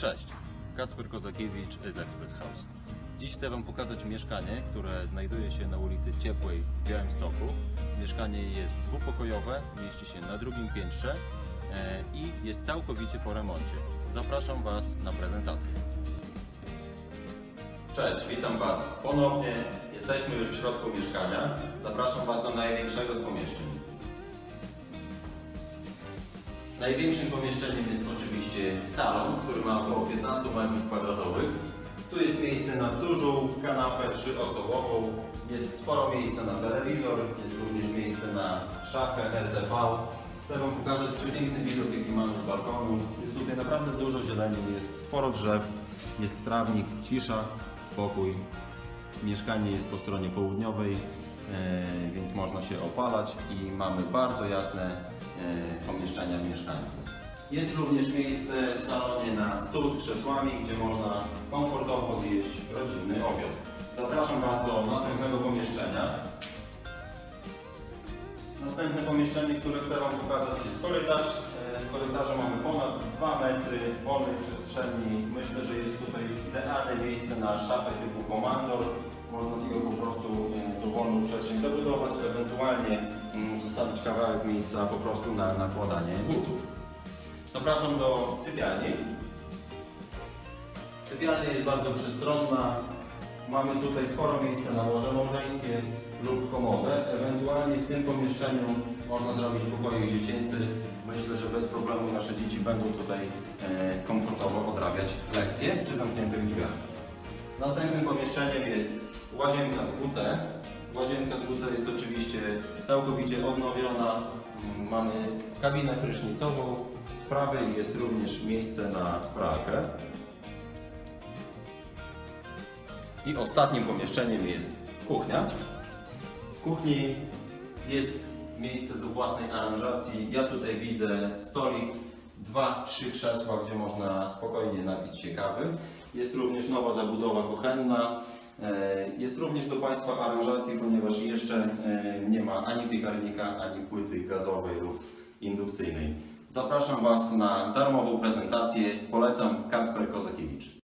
Cześć, Kacper Kozakiewicz z Express House. Dziś chcę Wam pokazać mieszkanie, które znajduje się na ulicy Ciepłej w Białymstoku. Mieszkanie jest dwupokojowe, mieści się na drugim piętrze e, i jest całkowicie po remoncie. Zapraszam Was na prezentację. Cześć, witam Was ponownie. Jesteśmy już w środku mieszkania. Zapraszam Was do największego z pomieszczeń. Największym pomieszczeniem jest oczywiście salon, który ma około 15 m2. Tu jest miejsce na dużą kanapę trzyosobową, jest sporo miejsca na telewizor, jest również miejsce na szafę RTV. Chcę Wam pokazać przepiękny widok, jaki mamy z balkonu. Jest tutaj naprawdę dużo zieleni, jest sporo drzew, jest trawnik, cisza, spokój. Mieszkanie jest po stronie południowej, e, więc można się opalać i mamy bardzo jasne pomieszczenia w mieszkaniu. Jest również miejsce w salonie na stół z krzesłami, gdzie można komfortowo zjeść rodzinny obiad. Zapraszam Was do następnego pomieszczenia. Następne pomieszczenie, które chcę Wam pokazać jest korytarz. E, W korytarzu mamy ponad 2 metry wolnej przestrzeni. Myślę, że jest tutaj idealne miejsce na szafę typu komandor. Można tylko po prostu e, tą wolną przestrzeń zabudować, ewentualnie zostawić kawałek miejsca po prostu na nakładanie butów. Zapraszam do sypialni. Sypialnia jest bardzo przystronna. Mamy tutaj sporo miejsca na łoże małżeńskie lub komodę. Ewentualnie w tym pomieszczeniu można zrobić pokoik dziecięcy. Myślę, że bez problemu nasze dzieci będą tutaj e, komfortowo odrabiać lekcje przy zamkniętych drzwiach. Następnym pomieszczeniem jest łazienka z WC. Łazienka z WC jest oczywiście całkowicie odnowiona. Mamy kabinę prysznicową. Z prawej jest również miejsce na pralkę. I ostatnim pomieszczeniem jest kuchnia. W kuchni jest miejsce do własnej aranżacji. Ja tutaj widzę stolik, dwa, trzy krzesła, gdzie można spokojnie napić się kawy. Jest również nowa zabudowa kuchenna. E, Jest również do Państwa aranżacji, ponieważ jeszcze e, nie ma ani piekarnika, ani płyty gazowej lub indukcyjnej. Zapraszam Was na darmową prezentację. Polecam Kacper Kozakiewicz.